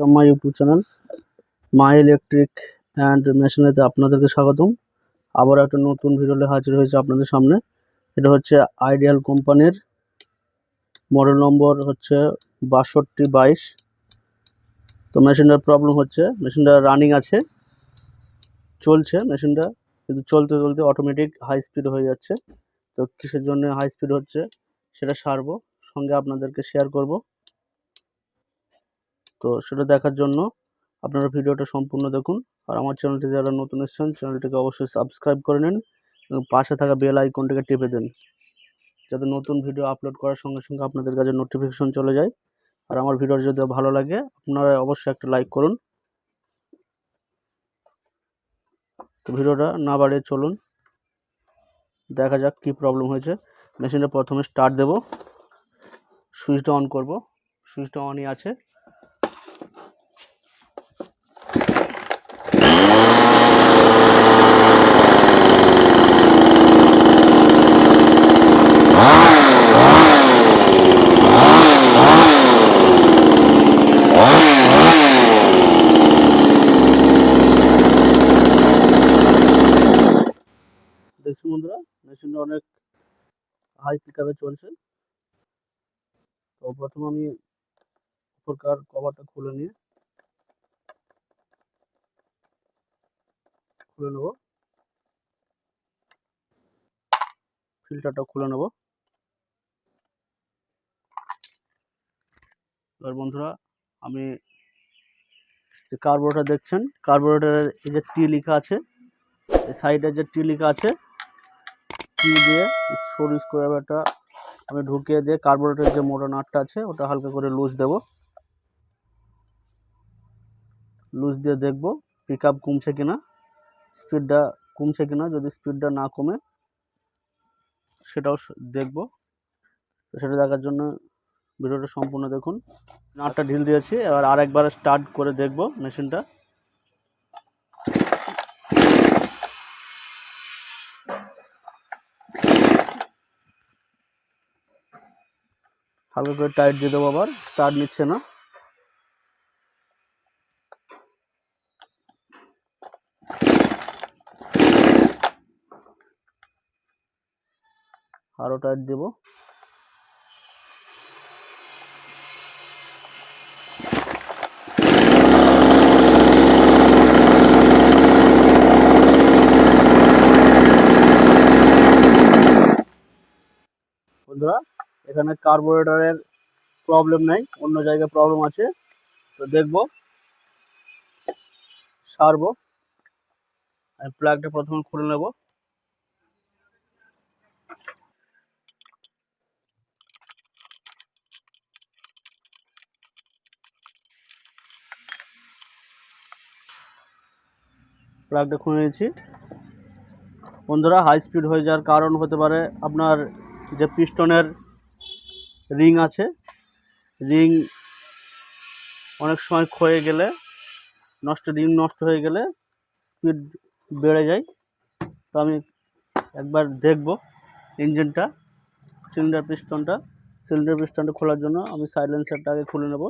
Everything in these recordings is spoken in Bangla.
Welcome my YouTube channel, my electric and মেশিনেতে আপনাদেরকে স্বাগতম। আবার একটা নতুন ভিডিওতে হাজির হয়েছে আপনাদের সামনে। এটা হচ্ছে আইডিয়াল কোম্পানির মডেল নম্বর হচ্ছে বাষট্টি বাইশ। তো মেশিনটার প্রবলেম হচ্ছে, মেশিনটা রানিং আছে, চলছে মেশিনটা, কিন্তু চলতে চলতে অটোমেটিক হাই স্পিড হয়ে যাচ্ছে। তো কিসের জন্য হাই স্পিড হচ্ছে, সেটা সারবো, সঙ্গে আপনাদেরকে শেয়ার করব। তো সেটা দেখার জন্য আপনারা ভিডিওটা সম্পূর্ণ দেখুন। আর আমার চ্যানেলটি যারা নতুন এসেছেন, চ্যানেলটিকে অবশ্যই সাবস্ক্রাইব করে নিন এবং পাশে থাকা বেল আইকনটিকে টিপে দেন যাতে নতুন ভিডিও আপলোড করার সঙ্গে সঙ্গে আপনাদের কাছে নোটিফিকেশন চলে যায়। আর আমার ভিডিও যদি ভালো লাগে, আপনারা অবশ্যই একটা লাইক করুন। তো ভিডিওটা না বাড়িয়ে চলুন। দেখা যাক কি প্রবলেম হয়েছে। মেশিনটা প্রথমে স্টার্ট দেব। সুইচটা অন করব। সুইচটা অনই আছে দেখছি বন্ধুরা মেশিনটা অনেক হাই চলছে। তো প্রথম আমি উপরকার কভারটা খুলে নিয়ে খুলে নেব। ফিল্টারটা খুলে নেব। এবার বন্ধুরা, আমি যে কার্বোরেটর দেখছেন কার্বোরেটরের এই যে টি লেখা আছে, এই সাইডে যে টি লেখা আছে টি দিয়ে? সরু স্ক্রুড্রাইভারটা আমি ঢুকিয়ে দিয়ে কার্বোরেটরের যে মোটা নাটটা আছে, ওটা হালকা করে লুজ দেব। লুজ দিয়ে দেখব পিক আপ কমছে কিনা স্পিডটা কমছে কিনা, যদি স্পিডটা না কমে, সেটাও দেখব। তো সেটা দেখার জন্য ভিডিওটা সম্পূর্ণ দেখুন। নাটটা ঢিল দিয়েছি, এবার আরেকবার স্টার্ট করে দেখব মেশিনটা হালকা করে টাইট দিয়ে দেবো আবার স্টার্ট নিচ্ছে না। আরও টাইট দেবো বন্ধুরা এখানে কার্বোরেটরের প্রবলেম নেই, অন্য জায়গায় প্রবলেম আছে। তো দেখব, সারবো আমি প্লাগটা প্রথমে খুলে নেব। প্লাগটা খুলে নিয়েছি। বন্ধুরা হাই স্পিড হয়ে যাওয়ার কারণ হতে পারে আপনার যে পিস্টনের রিং আছে। রিং অনেক সময় ক্ষয়ে গেলে, নষ্ট, রিং নষ্ট হয়ে গেলে স্পিড বেড়ে যায়। তো আমি একবার দেখব ইঞ্জিনটা সিলিন্ডার পিস্টনটা সিলিন্ডার পিস্টনটা খোলার জন্য আমি সাইলেন্সারটা আগে খুলে নেব।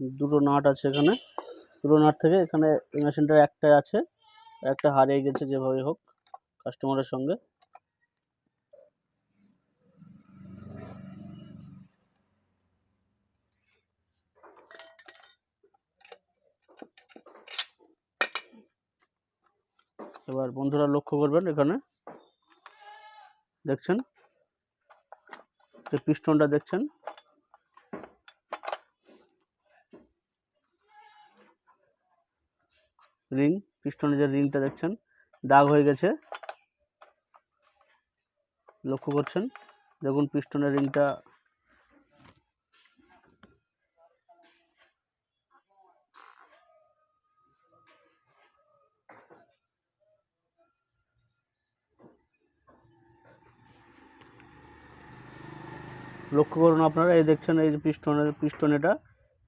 দুটো নাট আছে এখানে। দুটো নাট থেকে এখানে এই মেশিনটার একটাই আছে। একটা হারিয়ে গেছে যেভাবে হোক কাস্টমারের সঙ্গে। এবার বন্ধুরা লক্ষ্য করবেন এখানে। দেখছেন? যে পিস্টনটা দেখছেন? রিং, পিস্টনের যে রিংটা দেখছেন, দাগ হয়ে গেছে। লক্ষ্য করছেন? দেখুন, পিস্টনের রিংটা লক্ষ্য করুন আপনারা, এই দেখছেন, এই যে পিস্টনের, পিস্টন এটা,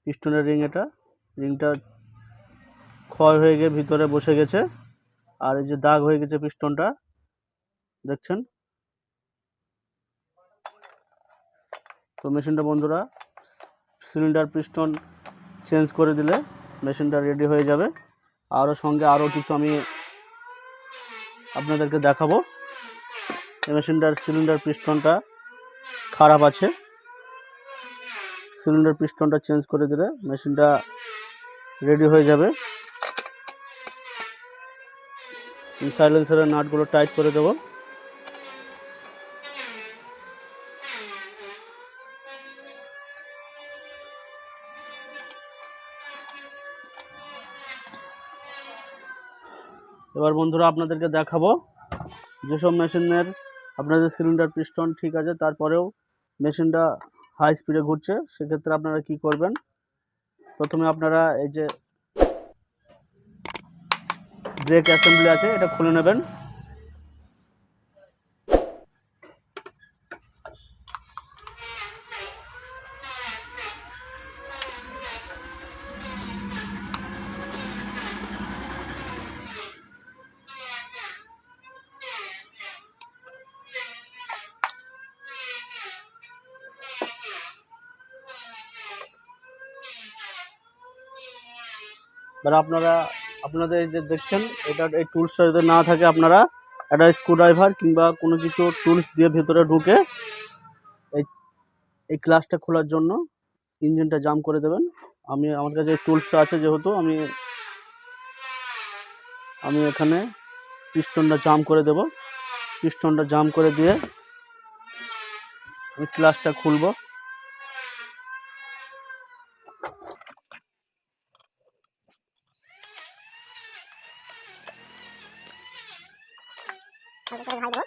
পিস্টনের রিং এটা। রিংটা ক্ষয় হয়ে গিয়ে ভিতরে বসে গেছে। আর এই যে দাগ হয়ে গেছে পিস্টনটা, দেখছেন? তো মেশিনটা বন্ধুরা, সিলিন্ডার পিস্টন চেঞ্জ করে দিলে মেশিনটা রেডি হয়ে যাবে। আরও সঙ্গে আরও কিছু আমি আপনাদেরকে দেখাবো। এই মেশিনটার সিলিন্ডার পিস্টনটা খারাপ আছে। সিলিন্ডার পিস্টনটা চেঞ্জ করে দিলে মেশিনটা রেডি হয়ে যাবে। সাইলেন্সারের নাটগুলো টাইট করে দেবো। এবার বন্ধুরা আপনাদেরকে দেখাবো, যেসব মেশিনের আপনাদের সিলিন্ডার পিস্টন ঠিক আছে, তারপরেও মেশিনটা হাই স্পিডে ঘুরছে, সেক্ষেত্রে আপনারা কি করবেন? প্রথমে আপনারা এই যে ব্রেক অ্যাসেম্বলি আছে এটা খুলে নেবেন। এবার আপনারা আপনাদের এই যে দেখছেন, এটা এই টুলসটা যদি না থাকে আপনারা, একটা স্ক্রুড্রাইভার কিংবা কোনো কিছু টুলস দিয়ে ভেতরে ঢুকে এই এই ক্লাসটা খোলার জন্য ইঞ্জিনটা জাম করে দেবেন। আমি, আমার কাছে এই টুলসটা আছে যেহেতু, আমি আমি এখানে পিস্টনটা জাম করে দেব। পিস্টনটা জাম করে দিয়ে আমি ক্লাসটা খুলবো। করে ভাই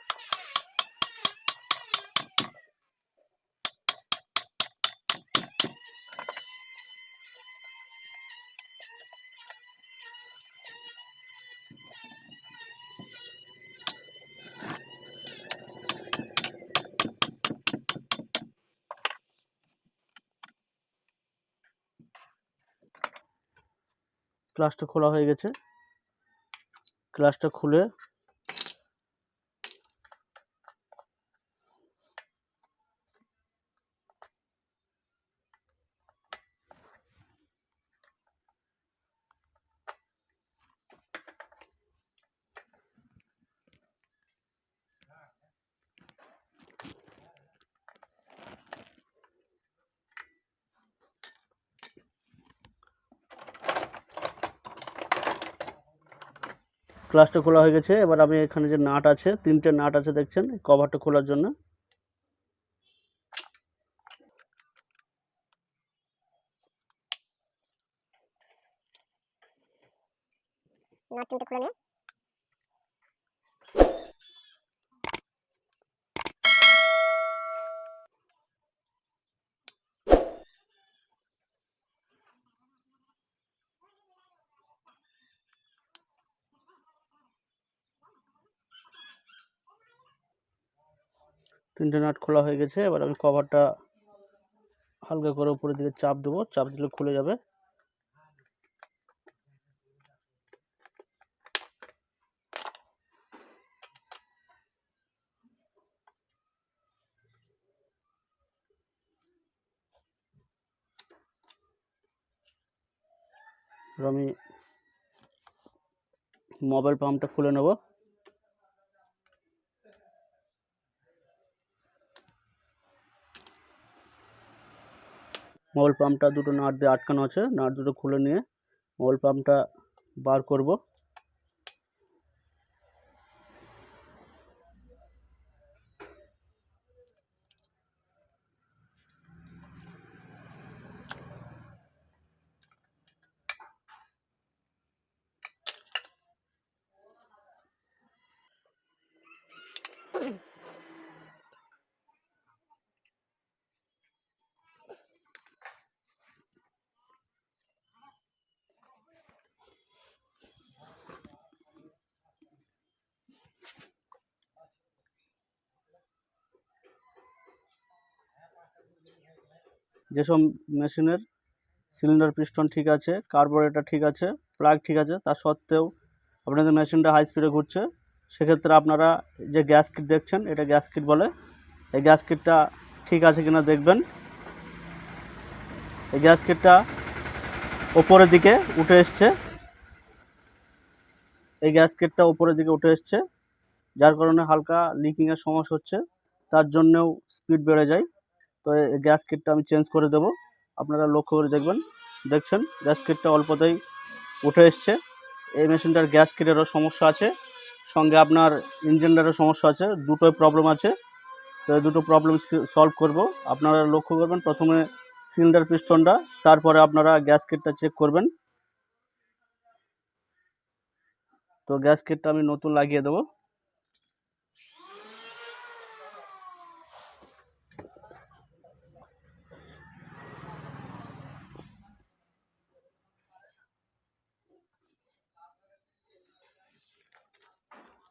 ক্লাসটা খোলা হয়ে গেছে। ক্লাসটা খুলে ক্লাসটা খোলা হয়ে গেছে। এবার আমি এখানে যে নাট আছে, তিনটে নাট আছে দেখছেন কভারটা খোলার জন্য। তিনটে নাট খোলা হয়ে গেছে, এবার আমি কভারটা হালকা করে উপরের দিকে চাপ দেবো, চাপ দিলে খুলে যাবে। আমি মোবাইল পাম্পটা খুলে নেব। মোবাইল পাম্পটা দুটো নাট দিয়ে আটকানো আছে। নাট দুটো খুলে নিয়ে মোবাইল পাম্পটা বার করব। যেসব মেশিনের সিলিন্ডার পিস্টন ঠিক আছে, কার্বোরেটর ঠিক আছে, প্লাগ ঠিক আছে, তা সত্ত্বেও আপনাদের মেশিনটা হাই স্পিডে ঘুরছে। সেক্ষেত্রে আপনারা যে গ্যাস কিট দেখছেন, এটা গ্যাস কিট বলে। এই গ্যাস কিটটা ঠিক আছে কিনা দেখবেন। এই গ্যাস কিটটা ওপরের দিকে উঠে এসছে। এই গ্যাস কিটটা ওপরের দিকে উঠে এসছে। যার কারণে হালকা লিকিংয়ের সমস্যা হচ্ছে। তার জন্যেও স্পিড বেড়ে যায়। তো গ্যাস কিটটা আমি চেঞ্জ করে দেবো। আপনারা লক্ষ্য করে দেখবেন। দেখছেন গ্যাস কিটটা অল্পতেই উঠে এসছে। এই মেশিনটার গ্যাস কিটেরও সমস্যা আছে। সঙ্গে আপনার ইঞ্জিনটারও সমস্যা আছে। দুটোই প্রবলেম আছে। তো দুটো প্রবলেম সলভ করব। আপনারা লক্ষ্য করবেন, প্রথমে সিলিন্ডার পিস্টনটা তারপরে আপনারা গ্যাস কিটটা চেক করবেন। তো গ্যাস কিটটা আমি নতুন লাগিয়ে দেবো।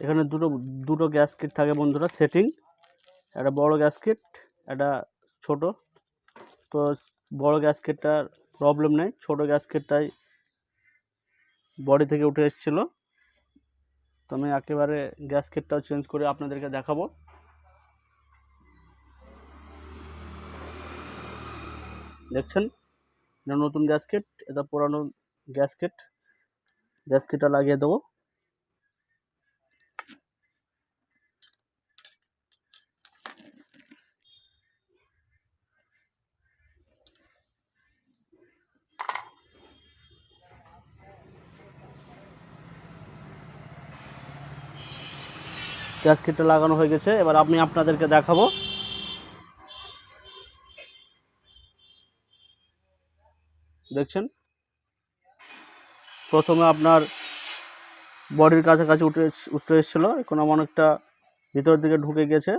এখানে দুটো দুটো গ্যাস কিট থাকে বন্ধুরা সেটিং একটা বড় গ্যাস কিট একটা ছোট। তো বড় গ্যাস কিটটার প্রবলেম নেই, ছোট গ্যাস কিটটাই বডি থেকে উঠে এসেছিল। তো আমি একেবারে গ্যাস কিটটাও চেঞ্জ করে আপনাদেরকে দেখাবো। দেখছেন? এটা নতুন গ্যাস কিট এটা পুরানো গ্যাস কিটটা লাগিয়ে দেবো। গ্যাস কিটটা লাগানো হয়ে গেছে। এবার আমি আপনাদেরকে দেখাবো। দেখছেন? প্রথমে আপনার বডির কাছাকাছি উঠে উঠে এসেছিল। এখন আমার অনেকটা ভিতরের দিকে ঢুকে গেছে।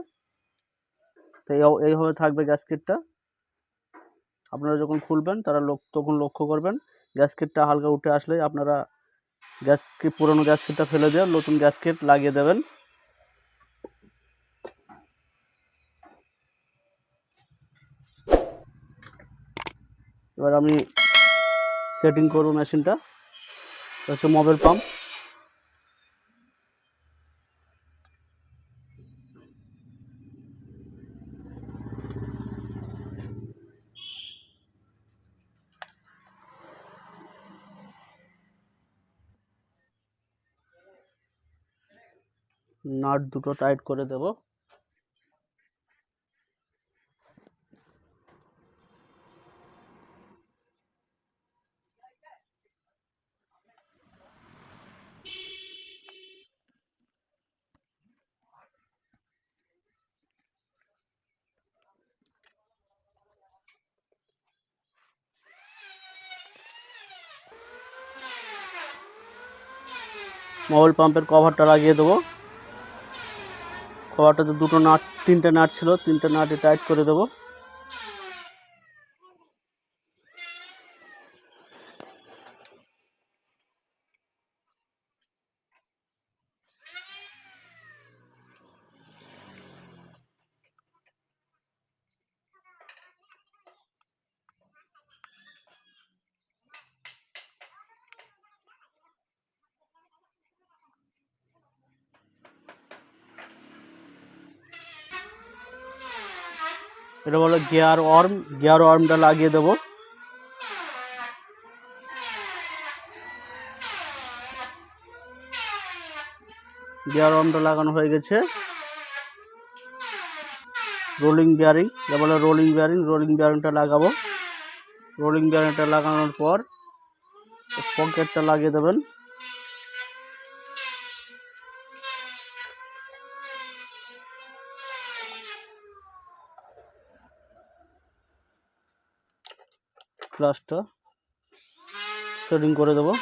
তো এই- এইভাবে থাকবে গ্যাস কিটটা। আপনারা যখন খুলবেন, তারা তখন লক্ষ্য করবেন, গ্যাস কিটটা হালকা উঠে আসলে আপনারা গ্যাস পুরনো গ্যাস কিটটা ফেলে দিয়ে নতুন গ্যাস কিট লাগিয়ে দেবেন। এবার আমি সেটিং করব মেশিনটা হচ্ছে মোবাইল পাম্প নাট দুটো টাইট করে দেব। মোবাইল পাম্পের কভারটা লাগিয়ে দেবো। কভারটাতে দুটো নাট, তিনটে নাট ছিল, তিনটে নাটে টাইট করে দেবো। এটা বলো গিয়ার ওয়ার্ম, গিয়ার ওয়ার্মটা লাগিয়ে দেবো। গিয়ার ওয়ার্মটা লাগানো হয়ে গেছে। রোলিং বিয়ারিং, এটা বলে রোলিং বিয়ারিং, রোলিং বিয়ারিংটা লাগাবো। রোলিং বিয়ারিংটা লাগানোর পর, পকেটটা লাগিয়ে দেবেন। ক্লাসটা সেটিং করে দেবো।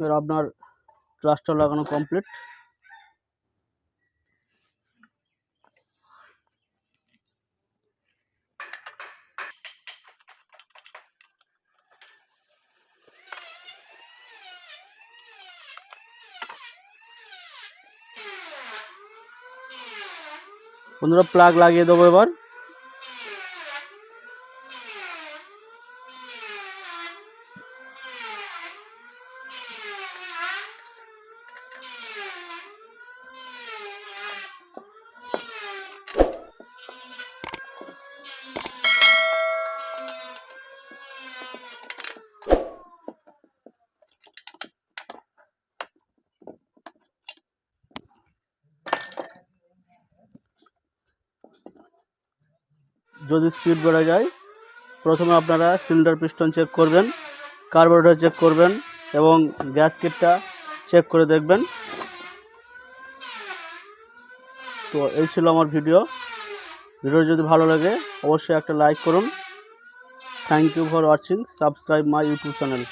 এবার আপনার ক্লাসটা লাগানো কমপ্লিট বন্ধুরা প্লাগ লাগিয়ে দেবো এবার। যদি স্পিড বেড়ে যায়, প্রথমে আপনারা সিলিন্ডার পিস্টন চেক করবেন কার্বোরেটর চেক করবেন এবং গ্যাস কিটটা চেক করে দেখবেন। তো এই ছিল আমার ভিডিও ভিডিও যদি ভালো লাগে, অবশ্যই একটা লাইক করুন। Thank you for watching subscribe my YouTube channel